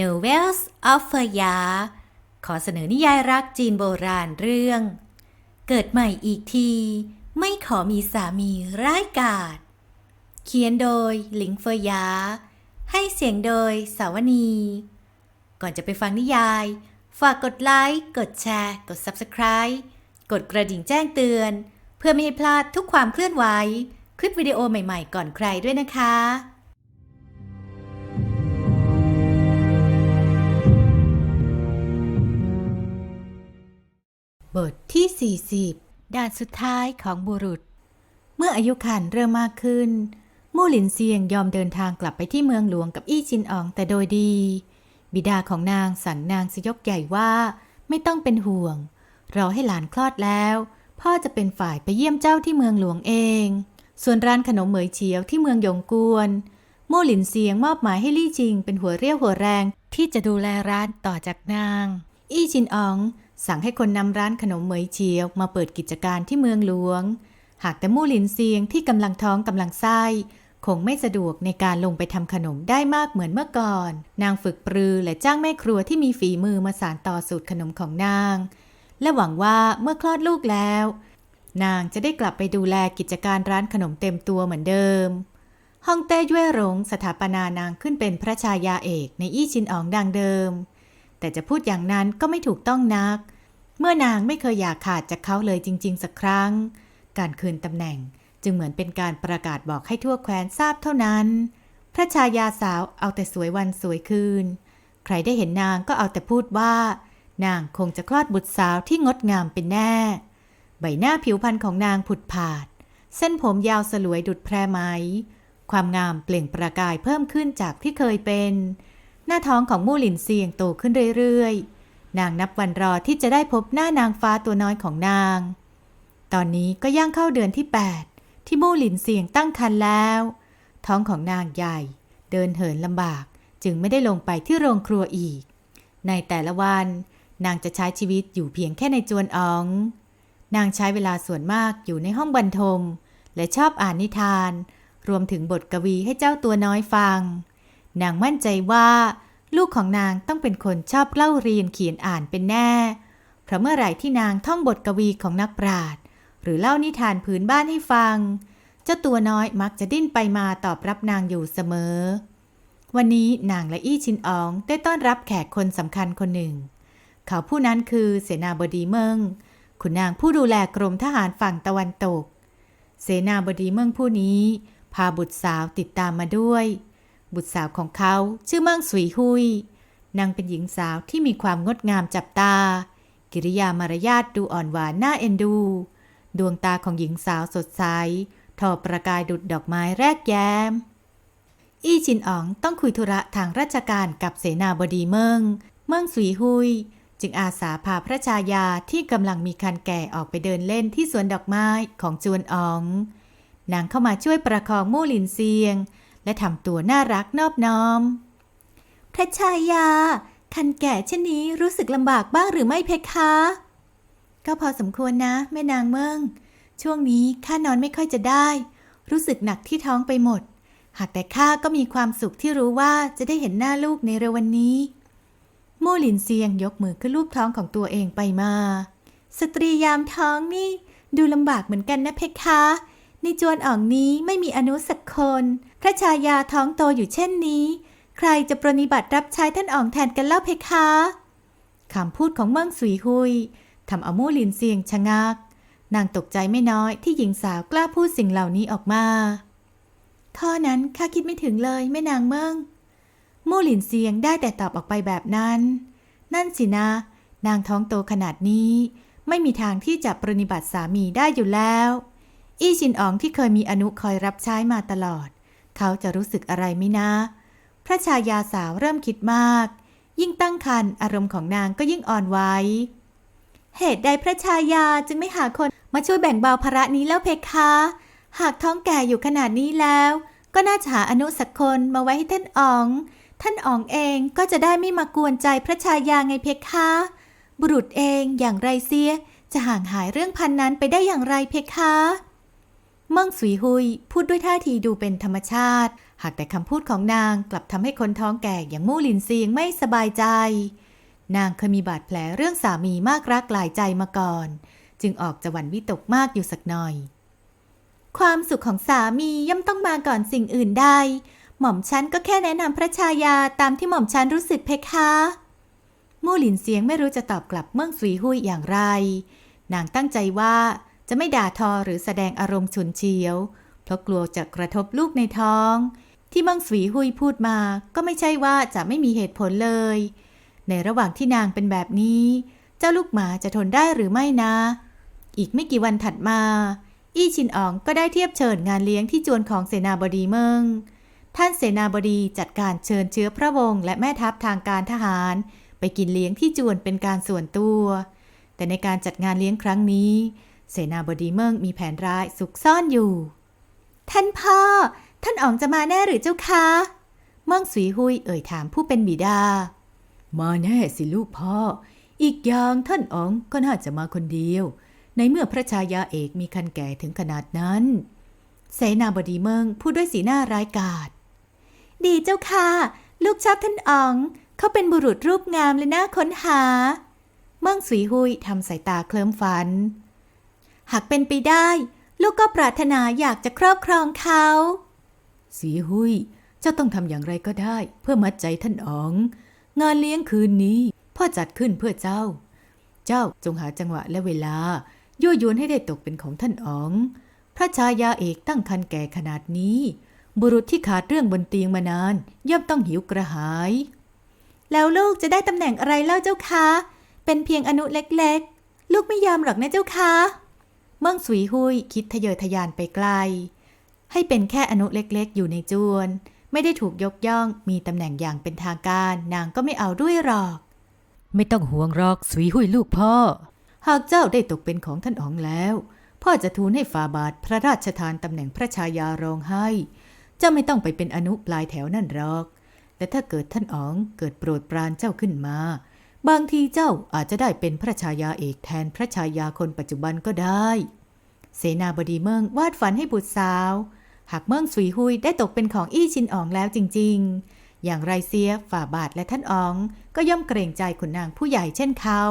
Novels of f e r y a ขอเสนอนิยายรักจีนโบราณเรื่อง เกิดใหม่อีกที ไม่ขอมีสามีร้ายกาจเขียนโดยหลิงเฟอร์ยา ให้เสียงโดยสาวนี ก่อนจะไปฟังนิยาย ฝากกดไลค์ กดแชร์ กด Subscribe กดกระดิ่งแจ้งเตือน เพื่อไม่ให้พลาดทุกความเคลื่อนไหว คลิปวิดีโอใหม่ๆ ก่อนใครด้วยนะคะ บทที่ 40 ด่านสุดท้ายของบุรุษ เมื่ออายุขันเริ่มมากขึ้น มู่หลินเซียงยอมเดินทางกลับไปที่เมืองหลวงกับอี้จินอองแต่โดยดี บิดาของนางสั่งนางสยกใหญ่ว่าไม่ต้องเป็นห่วงรอให้หลานคลอดแล้ว พ่อจะเป็นฝ่ายไปเยี่ยมเจ้าที่เมืองหลวงเอง ส่วนร้านขนมเหมยเฉียวที่เมืองยงกวน มู่หลินเซียงมอบหมายให้ลี่จิงเป็นหัวเรี่ยวหัวแรงที่จะดูแลร้านต่อจากนาง อี้จินออง สั่งให้คนนำร้านขนมเหมยเฉียวมาเปิดกิจการที่เมืองหลวง หากแต่มู่หลินเซียงที่กำลังท้องกำลังไส้คงไม่สะดวกในการลงไปทำขนมได้มากเหมือนเมื่อก่อน นางฝึกปรือและจ้างแม่ครัวที่มีฝีมือมาสานต่อสูตรขนมของนาง และหวังว่าเมื่อคลอดลูกแล้ว นางจะได้กลับไปดูแลกิจการร้านขนมเต็มตัวเหมือนเดิมฮ่องเต้ย่วยหลงสถาปนานางขึ้นเป็นพระชายาเอกในอี้ชินอองดังเดิม แต่จะพูดอย่างนั้นก็ไม่ถูกต้องนัก เมื่อนางไม่เคยอยากขาดจากเขาเลยจริง ๆ สักครั้ง การคืนตำแหน่งจึงเหมือนเป็นการประกาศบอกให้ทั่วแคว้นทราบเท่านั้น พระชายาสาวเอาแต่สวยวันสวยคืน ใครได้เห็นนางก็เอาแต่พูดว่า นางคงจะคลอดบุตรสาวที่งดงามเป็นแน่ ใบหน้าผิวพรรณของนางผุดผาด เส้นผมยาวสลวยดุดแพรไหม ความงามเปล่งประกายเพิ่มขึ้นจากที่เคยเป็น หน้าท้องของมู่หลินเซียงโตขึ้นเรื่อยๆ นางนับวันรอที่จะได้พบหน้านางฟ้าตัวน้อยของนาง ตอนนี้ก็ย่างเข้าเดือนที่ 8 ที่มู่หลินเซียงตั้งครรภ์แล้ว ท้องของนางใหญ่ เดินเหินลำบากจึงไม่ได้ลงไปที่โรงครัวอีก ในแต่ละวัน นางจะใช้ชีวิตอยู่เพียงแค่ในจวนออง นางใช้เวลาส่วนมากอยู่ในห้องบรรทม และชอบอ่านนิทาน รวมถึงบทกวีให้เจ้าตัวน้อยฟัง นางมั่นใจว่า ลูกของนางต้องเป็นคนชอบเล่าเรียนเขียนอ่านเป็นแน่ เพราะเมื่อไหร่ที่นางท่องบทกวีของนักปราชญ์หรือเล่านิทานพื้นบ้านให้ฟัง เจ้าตัวน้อยมักจะดิ้นไปมาตอบรับนางอยู่เสมอ วันนี้นางและอี้ชินอองได้ต้อนรับแขกคนสำคัญคนหนึ่ง เขาผู้นั้นคือเสนาบดีเมิงขุนนางผู้ดูแลกรมทหารฝั่งตะวันตก เสนาบดีเมิงผู้นี้ พาบุตรสาวติดตามมาด้วย บุตรสาวของเขาชื่อเมิงสุยหุยนางเป็นหญิงสาวที่มีความงดงามจับตา กิริยามารยาทดูอ่อนหวานน่าเอ็นดู ดวงตาของหญิงสาวสดใสทอประกายดุดดอกไม้แรกแย้ม อี้จินอ๋องต้องคุยธุระทางราชการกับเสนาบดีเมิงเมิงสุยหุย จึงอาสาพาพระชายาที่กำลังมีคันแก่ออกไปเดินเล่นที่สวนดอกไม้ของจวนอ๋อง นางเข้ามาช่วยประคองมู่หลินเซียง และทำตัวน่ารักนอบน้อม พระชายา คันแก่เช่นนี้รู้สึกลำบากบ้างหรือไม่เพคะ ก็พอสมควรนะ แม่นางเมืองช่วงนี้ข้านอนไม่ค่อยจะได้ รู้สึกหนักที่ท้องไปหมด หากแต่ข้าก็มีความสุขที่รู้ว่าจะได้เห็นหน้าลูกในเร็ววันนี้ โม่หลินเซียงยกมือขึ้นลูบท้องของตัวเองไปมา สตรียามท้องนี่ ดูลำบากเหมือนกันนะเพคะ ในจวนอ่องนี้ไม่มีอนุสักคน พระชายาท้องโตอยู่เช่นนี้ ใครจะปรนิบัติรับใช้ท่านอ่องแทนกันเล่าเพคะคำพูดของเมืองสุยหุยทำเอามู่หลินเซียงชะงัก นางตกใจไม่น้อยที่หญิงสาวกล้าพูดสิ่งเหล่านี้ออกมา ข้อนั้นข้าคิดไม่ถึงเลยแม่นางเมืองมู่หลินเซียงได้แต่ตอบออกไปแบบนั้น นั่นสินะ นางท้องโตขนาดนี้ ไม่มีทางที่จะปรนิบัติสามีได้อยู่แล้ว อี้ชินอ๋องที่เคยมีอนุคอยรับใช้มาตลอด เขาจะรู้สึกอะไรไหมนะ พระชายาสาวเริ่มคิดมาก ยิ่งตั้งครรภ์อารมณ์ของนางก็ยิ่งอ่อนไหวเหตุใดพระชายาจึงไม่หาคนมาช่วยแบ่งเบาภาระนี้แล้วเพคะ หากท้องแก่อยู่ขนาดนี้แล้ว ก็น่าจะหาอนุสักคนมาไว้ให้ท่านอ๋อง ท่านอ๋องเองก็จะได้ไม่มากวนใจพระชายาไงเพคะ บุรุษเองอย่างไรเสียจะห่างหายเรื่องพันนั้นไปได้อย่างไรเพคะ มั่งสุยหุยพูดด้วยท่าทีดูเป็นธรรมชาติ หากแต่คำพูดของนางกลับทำให้คนท้องแก่อย่างมู่หลินเซียงไม่สบายใจ นางเคยมีบาดแผลเรื่องสามีมากรักหลายใจมาก่อน จึงออกจะหวั่นวิตกมากอยู่สักหน่อย ความสุขของสามีย่อมต้องมาก่อนสิ่งอื่นใดหม่อมฉันก็แค่แนะนำพระชายาตามที่หม่อมฉันรู้สึกเพคะมู่หลินเสียงไม่รู้จะตอบกลับเมื่องสุยหุยอย่างไร นางตั้งใจว่า จะไม่ด่าทอหรือแสดงอารมณ์ฉุนเฉียว เพราะกลัวจะกระทบลูกในท้อง ที่มื่งสุยหุยพูดมาก็ไม่ใช่ว่าจะไม่มีเหตุผลเลย ในระหว่างที่นางเป็นแบบนี้ เจ้าลูกหมาจะทนได้หรือไม่นะ อีกไม่กี่วันถัดมา อี้ชินอ๋องก็ได้เทียบเชิญงานเลี้ยงที่จวนของเสนาบดีเมืองท่านเสนาบดีจัดการเชิญเชื้อพระวงศ์และแม่ทัพทางการทหาร ไปกินเลี้ยงที่จวนเป็นการส่วนตัว แต่ในการจัดงานเลี้ยงครั้งนี้ เสนาบดีเมืองมีแผนร้ายซุกซ่อนอยู่ ท่านพ่อ ท่านอ๋องจะมาแน่หรือเจ้าคะ เมืองสุยหุยเอ่ยถามผู้เป็นบิดา มาแน่สิลูกพ่อ อีกอย่างท่านอ๋องก็น่าจะมาคนเดียว ในเมื่อพระชายาเอกมีคันแก่ถึงขนาดนั้น เสนาบดีเมืองพูดด้วยสีหน้าร้ายกาจ ดีเจ้าค่ะ ลูกชอบท่านอ๋อง เขาเป็นบุรุษรูปงามและน่าค้นหา เมืองสุยหุยทำสายตาเคลิ้มฝัน หากเป็นไปได้ ลูกก็ปรารถนาอยากจะครอบครองเขา สีหุยเจ้าต้องทำอย่างไรก็ได้ เพื่อมัดใจท่านอ๋อง งานเลี้ยงคืนนี้ พ่อจัดขึ้นเพื่อเจ้า เจ้าจงหาจังหวะและเวลา ยั่วยวนให้ได้ตกเป็นของท่านอ๋อง พระชายาเอกตั้งคันแก่ขนาดนี้ บุรุษที่ขาดเรื่องบนเตียงมานาน ย่อมต้องหิวกระหาย แล้วลูกจะได้ตำแหน่งอะไรเล่าเจ้าคะเป็นเพียงอนุเล็กๆ ลูกไม่ยอมหรอกนะเจ้าคะ เมืองสุยหุยคิดทะเยอทะยานไปไกล ให้เป็นแค่อนุเล็กๆ อยู่ในจวน ไม่ได้ถูกยกย่องมีตำแหน่งอย่างเป็นทางการ นางก็ไม่เอาด้วยหรอก ไม่ต้องห่วงหรอกสุยหุยลูกพ่อ หากเจ้าได้ตกเป็นของท่านอ๋องแล้ว พ่อจะทูลให้ฟาบาทพระราชทานตำแหน่งพระชายารองให้ เจ้าไม่ต้องไปเป็นอนุปลายแถวนั่นหรอก และถ้าเกิดท่านอ๋องเกิดโปรดปรานเจ้าขึ้นมา บางทีเจ้าอาจจะได้เป็นพระชายาเอกแทนพระชายาคนปัจจุบันก็ได้ เสนาบดีเมืองวาดฝันให้บุตรสาว หากเมืองสุยหุยได้ตกเป็นของอี้ชินอ๋องแล้วจริง ๆ อย่างไรเสียฝ่าบาทและท่านอ๋อง ก็ย่อมเกรงใจขุนนางผู้ใหญ่เช่นเขา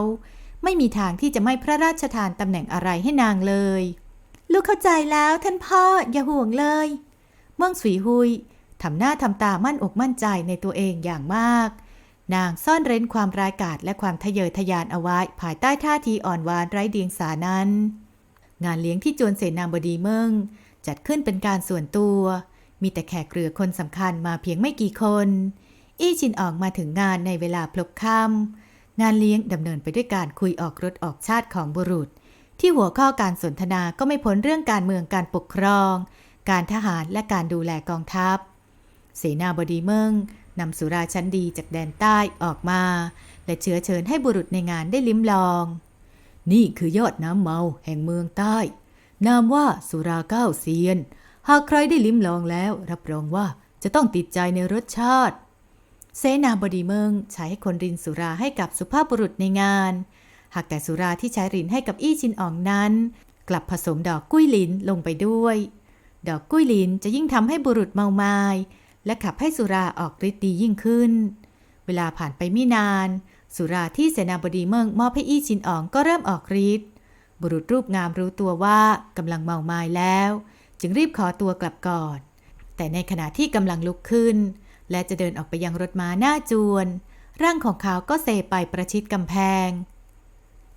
ไม่มีทางที่จะไม่พระราชทานตำแหน่งอะไรให้นางเลย ลูกเข้าใจแล้วท่านพ่ออย่าห่วงเลย เมืองสุยหุยทำหน้าทำตามั่นอกมั่นใจในตัวเองอย่างมาก นางซ่อนเร้นความร้ายกาจและความทะเยอทะยานเอาไว้ ภายใต้ท่าทีอ่อนหวานไร้เดียงสานั้น งานเลี้ยงที่จวนเสนาบดีเมืองจัดขึ้นเป็นการส่วนตัว มีแต่แขกเรือคนสำคัญมาเพียงไม่กี่คน อี้ชินออกมาถึงงานในเวลาพลบค่ำงานเลี้ยงดำเนินไปด้วยการคุยออกรถออกชาติของบุรุษ ที่หัวข้อการสนทนาก็ไม่พ้นเรื่องการเมืองการปกครอง การทหารและการดูแลกองทัพ เสนาบดีเมือง นำสุราชั้นดีจากแดนใต้ออกมา และเชื้อเชิญให้บุรุษในงานได้ลิ้มลอง นี่คือยอดน้ำเมาแห่งเมืองใต้ นามว่าสุราเก้าเซียน หากใครได้ลิ้มลองแล้ว รับรองว่าจะต้องติดใจในรสชาติ เสนาบดีเมืองใช้ให้คนรินสุราให้กับสุภาพบุรุษในงาน หากแต่สุราที่ใช้รินให้กับอี้ชินอ่องนั้น กลับผสมดอกกุ้ยลินลงไปด้วย ดอกกุ้ยลินจะยิ่งทำให้บุรุษเมามาย และขับให้สุราออกฤทธิ์ดียิ่งขึ้น เวลาผ่านไปไม่นาน สุราที่เสนาบดีเมืองมอบให้อี้ชินอ๋องก็เริ่มออกฤทธิ์บุรุษรูปงามรู้ตัวว่ากำลังเมามายแล้ว จึงรีบขอตัวกลับก่อนแต่ในขณะที่กำลังลุกขึ้น และจะเดินออกไปยังรถม้าหน้าจวน ร่างของเขาก็เซไปประชิดกำแพง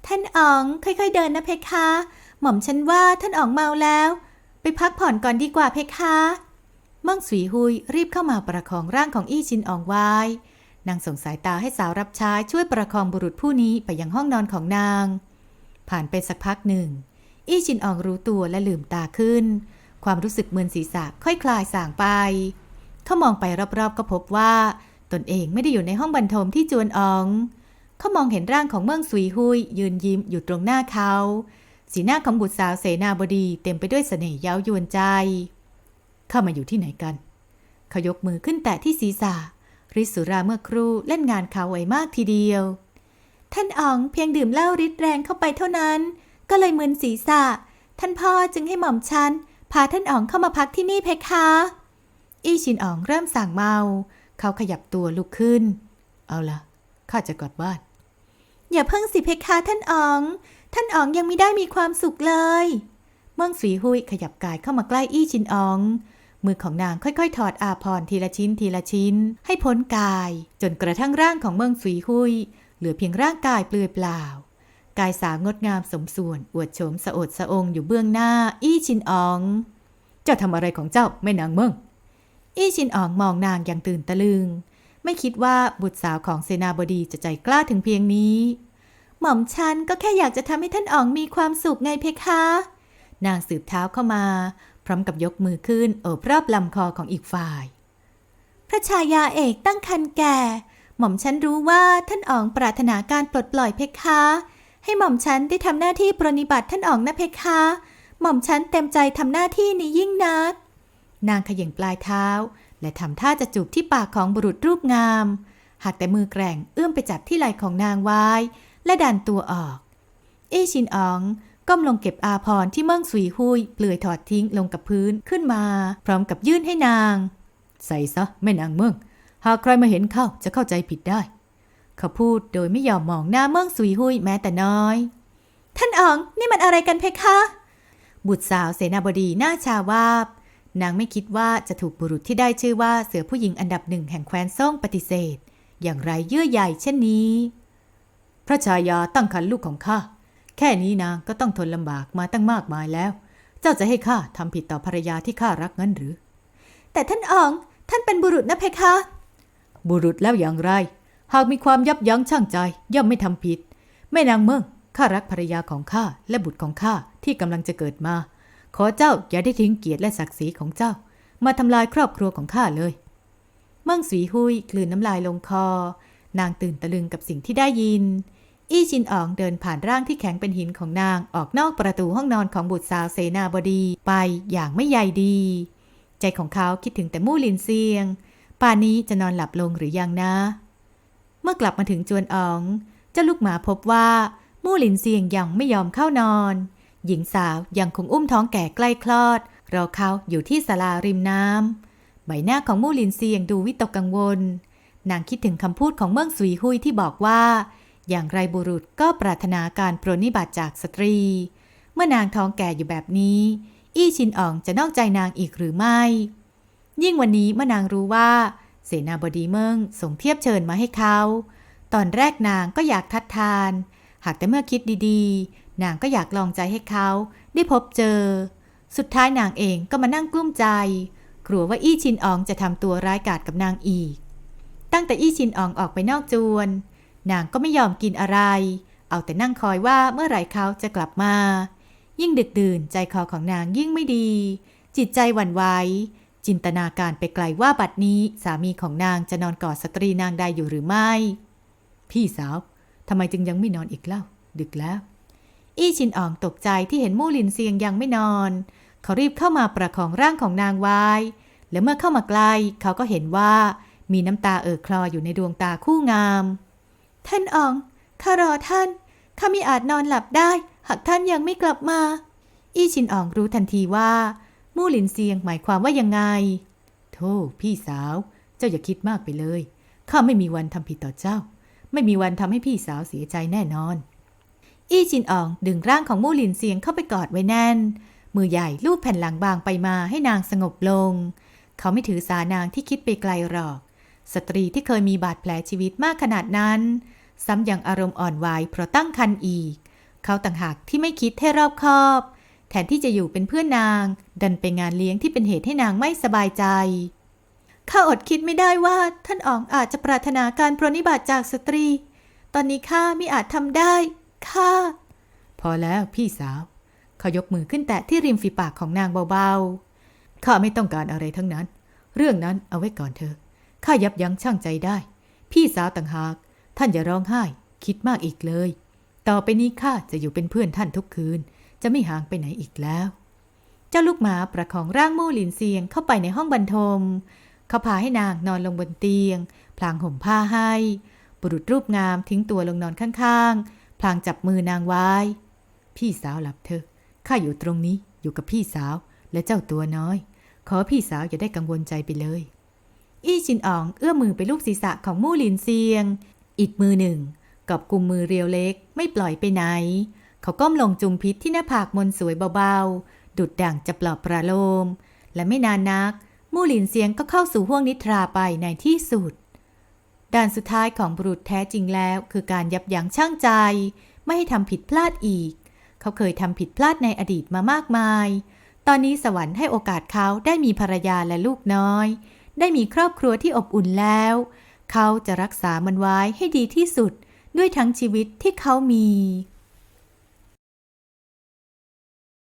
ท่านอ๋องค่อยๆเดินนะเพคะ หม่อมฉันว่าท่านอ๋องเมาแล้ว ไปพักผ่อนก่อนดีกว่าเพคะ มั่งสวีหุยรีบเข้ามาประคองร่างของอี้ชินอองไว้ นางส่งสายตาให้สาวรับใช้ช่วยประคองบุรุษผู้นี้ไปยังห้องนอนของนาง ผ่านไปสักพักหนึ่ง อี้ชินอองรู้ตัวและลืมตาขึ้น ความรู้สึกเมึนศีรษะค่อยคลายส่างไป เขามองไปรอบๆก็พบว่า ตนเองไม่ได้อยู่ในห้องบรรทมที่จวนออง เขามองเห็นร่างของเมืองสุยหุยยืนยิ้มอยู่ตรงหน้าเขา สีหน้าของบุตรสาวเสนาบดีเต็มไปด้วยเสน่ห์เย้ายวนใจ เข้ามาอยู่ที่ไหนกันเขายกมือขึ้นแตะที่ศีรษะริสุราเมื่อครู่เล่นงานเขาไวมากทีเดียว ท่านอ๋องเพียงดื่มเหล้าริดแรงเข้าไปเท่านั้น ก็เลยมึนศีรษะ ท่านพ่อจึงให้หม่อมฉันพาท่านอ๋องเข้ามาพักที่นี่เพคะ อี้ชินอ๋องเริ่มสั่งเมา เขาขยับตัวลุกขึ้น เอาละข้าจะกลับบ้าน อย่าเพิ่งสิเพคะท่านอ๋อง ท่านอ๋องยังไม่ได้มีความสุขเลย เมืองสีหุยขยับกายเข้ามาใกล้อี้ชินอ๋อง มือของนางค่อยๆ ถอดอาพรทีละชิ้นทีละชิ้น ให้พ้นกาย จนกระทั่งร่างของเมืองสีหุย เหลือเพียงร่างกายเปลือยเปล่า กายสาวงดงามสมส่วน อวดโฉมสะอดสะองอยู่เบื้องหน้า อี้ชินอ๋อง เจ้าทำอะไรของเจ้าแม่นางเมืองอี้ชินอ๋องมองนางอย่างตื่นตะลึง ไม่คิดว่าบุตรสาวของเสนาบดีจะใจกล้าถึงเพียงนี้ หม่อมฉันก็แค่อยากจะทำให้ท่านอ๋องมีความสุขไงเพคะ นางสืบเท้าเข้ามา พร้อมกับยกมือขึ้นโอบรอบลำคอของอีกฝ่าย พระชายาเอกตั้งคันแก่ หม่อมฉันรู้ว่าท่านอ๋องปรารถนาการปลดปล่อยเพคะ ให้หม่อมฉันได้ทำหน้าที่ปรนิบัติท่านอ๋องนะเพคะ หม่อมฉันเต็มใจทำหน้าที่นี้ยิ่งนัก นางขย่งปลายเท้า และทำท่าจะจูบที่ปากของบุรุษรูปงาม หากแต่มือแกร่งเอื้อมไปจับที่ไหล่ของนางไว้ และดันตัวออก เอชินออง ก้มลงเก็บอาพรที่เมิ่งสุยหุยเปลือยถอดทิ้งลงกับพื้นขึ้นมา พร้อมกับยื่นให้นาง ใส่ซะแม่นางเมืองหากใครมาเห็นเข้าจะเข้าใจผิดได้เขาพูดโดยไม่ยอมมองหน้าเมืองสุยหุยแม้แต่น้อย ท่านอ๋องนี่มันอะไรกันเพคะ บุตรสาวเสนาบดีหน้าชาวาบ นางไม่คิดว่าจะถูกบุรุษที่ได้ชื่อว่าเสือผู้หญิงอันดับหนึ่งแห่งแคว้นซ่งปฏิเสธ อย่างไรเยื่อใยเช่นนี้ พระชายาตั้งคันลูกของข้า แค่นี้นางก็ต้องทนลำบากมาตั้งมากมายแล้ว เจ้าจะให้ข้าทำผิดต่อภรรยาที่ข้ารักงั้นหรือ แต่ท่านอ๋องท่านเป็นบุรุษนะเพคะ บุรุษแล้วอย่างไร หากมีความยับยั้งชั่งใจ ย่อมไม่ทำผิด แม่นางเมืองข้ารักภรรยาของข้าและบุตรของข้าที่กำลังจะเกิดมา ขอเจ้าอย่าได้ทิ้งเกียรติและศักดิ์ศรีของเจ้า มาทำลายครอบครัวของข้าเลย เมืองสีหุยกลืนน้ำลายลงคอ นางตื่นตะลึงกับสิ่งที่ได้ยิน อี้ชินอ๋องเดินผ่านร่างที่แข็งเป็นหินของนางออกนอกประตูห้องนอนของบุตรสาวเสนาบดีไปอย่างไม่ใยดี ใจของเขาคิดถึงแต่มู่ลินเซียง ป่านนี้จะนอนหลับลงหรือยังนะ เมื่อกลับมาถึงจวนอ๋อง เจ้าลูกหมาพบว่า มู่หลินเซียงยังไม่ยอมเข้านอน หญิงสาวยังคงอุ้มท้องแก่ใกล้คลอด รอเขาอยู่ที่ศาลาริมน้ำใบหน้าของมู่หลินเซียงดูวิตกกังวล นางคิดถึงคำพูดของเมืองสุยหุยที่บอกว่า อย่างไรบุรุษก็ปรารถนาการปรนนิบัติจากสตรี เมื่อนางท้องแก่อยู่แบบนี้ อี้ชินอ่องจะนอกใจนางอีกหรือไม่ ยิ่งวันนี้เมื่อนางรู้ว่า เสนาบดีเมืองส่งเทียบเชิญมาให้เขา ตอนแรกนางก็อยากทัดทาน หากแต่เมื่อคิดดีๆ นางก็อยากลองใจให้เขาได้พบเจอ สุดท้ายนางเองก็มานั่งกลุ้มใจ กลัวว่าอี้ชินอองจะทำตัวร้ายกาจกับนางอีก ตั้งแต่อี้ชินอองออกไปนอกจวน นางก็ไม่ยอมกินอะไร เอาแต่นั่งคอยว่าเมื่อไหร่เขาจะกลับมา ยิ่งดึกดื่นใจคอของนางยิ่งไม่ดี จิตใจหวั่นไหวจินตนาการไปไกลว่าบัดนี้สามีของนางจะนอนกอดสตรีนางใดอยู่หรือไม่ พี่สาวทำไมจึงยังไม่นอนอีกเล่า ดึกแล้ว อี้ชินอ่องตกใจที่เห็นมู่หลินเซียงยังไม่นอน เขารีบเข้ามาประคองร่างของนางไว้ และเมื่อเข้ามาใกล้เขาก็เห็นว่ามีน้ำตาเอ่อคลออยู่ในดวงตาคู่งาม ท่านออง ข้ารอท่าน ข้ามิอาจนอนหลับได้ หากท่านยังไม่กลับมา อี้ชินอองรู้ทันทีว่า มู่หลินเซียงหมายความว่ายังไง โธ่พี่สาว เจ้าอย่าคิดมากไปเลย ข้าไม่มีวันทำผิดต่อเจ้า ไม่มีวันทำให้พี่สาวเสียใจแน่นอน อี้ชินอองดึงร่างของมู่หลินเซียงเข้าไปกอดไว้แน่น มือใหญ่ลูบแผ่นหลังบางไปมาให้นางสงบลง เขาไม่ถือสานางที่คิดไปไกลหรอกสตรีที่เคยมีบาดแผลชีวิตมากขนาดนั้น ซ้ำยังอารมณ์อ่อนไหวเพราะตั้งครรภ์อีก เขาต่างหากที่ไม่คิดให้รอบคอบ แทนที่จะอยู่เป็นเพื่อนนาง ดันไปงานเลี้ยงที่เป็นเหตุให้นางไม่สบายใจ ข้าอดคิดไม่ได้ว่าท่านอ๋องอาจจะปรารถนาการปรนนิบัติจากสตรี ตอนนี้ข้าไม่อาจทำได้ ข้า พอแล้วพี่สาว เขายกมือขึ้นแตะที่ริมฝีปากของนางเบาๆ ข้าไม่ต้องการอะไรทั้งนั้น เรื่องนั้นเอาไว้ก่อนเถอะข้ายับยั้งชั่งใจได้ พี่สาวต่างหาก ท่านอย่าร้องไห้ คิดมากอีกเลย ต่อไปนี้ข้าจะอยู่เป็นเพื่อนท่านทุกคืน จะไม่ห่างไปไหนอีกแล้ว เจ้าลูกหมาประคองร่างมู่หลินเซียงเข้าไปในห้องบรรทม เขาพาให้นางนอนลงบนเตียง พลางห่มผ้าให้ บุรุษรูปงามทิ้งตัวลงนอนข้างๆ พลางจับมือนางไว้ พี่สาวหลับเถอะ ข้าอยู่ตรงนี้อยู่กับพี่สาวและเจ้าตัวน้อย ขอพี่สาวอย่าได้กังวลใจไปเลย อี้ชินอ๋องเอื้อมมือไปลูบศีรษะของมู่หลินเซียง อีกมือหนึ่งกับกุมมือเรียวเล็กไม่ปล่อยไปไหน เขาก้มลงจุมพิษที่หน้าผากมนสวยเบาๆ ดุดดั่งจะปลอบประโลม และไม่นานนัก มู่หลินเซียงก็เข้าสู่ห้วงนิทราไปในที่สุด ด่านสุดท้ายของบุรุษแท้จริงแล้วคือการยับยั้งชั่งใจ ไม่ให้ทำผิดพลาดอีก เขาเคยทำผิดพลาดในอดีตมามากมาย ตอนนี้สวรรค์ให้โอกาสเขาได้มีภรรยาและลูกน้อย ได้มีครอบครัวที่อบอุ่นแล้ว เขาจะรักษามันไว้ให้ดีที่สุดด้วยทั้งชีวิตที่เขามี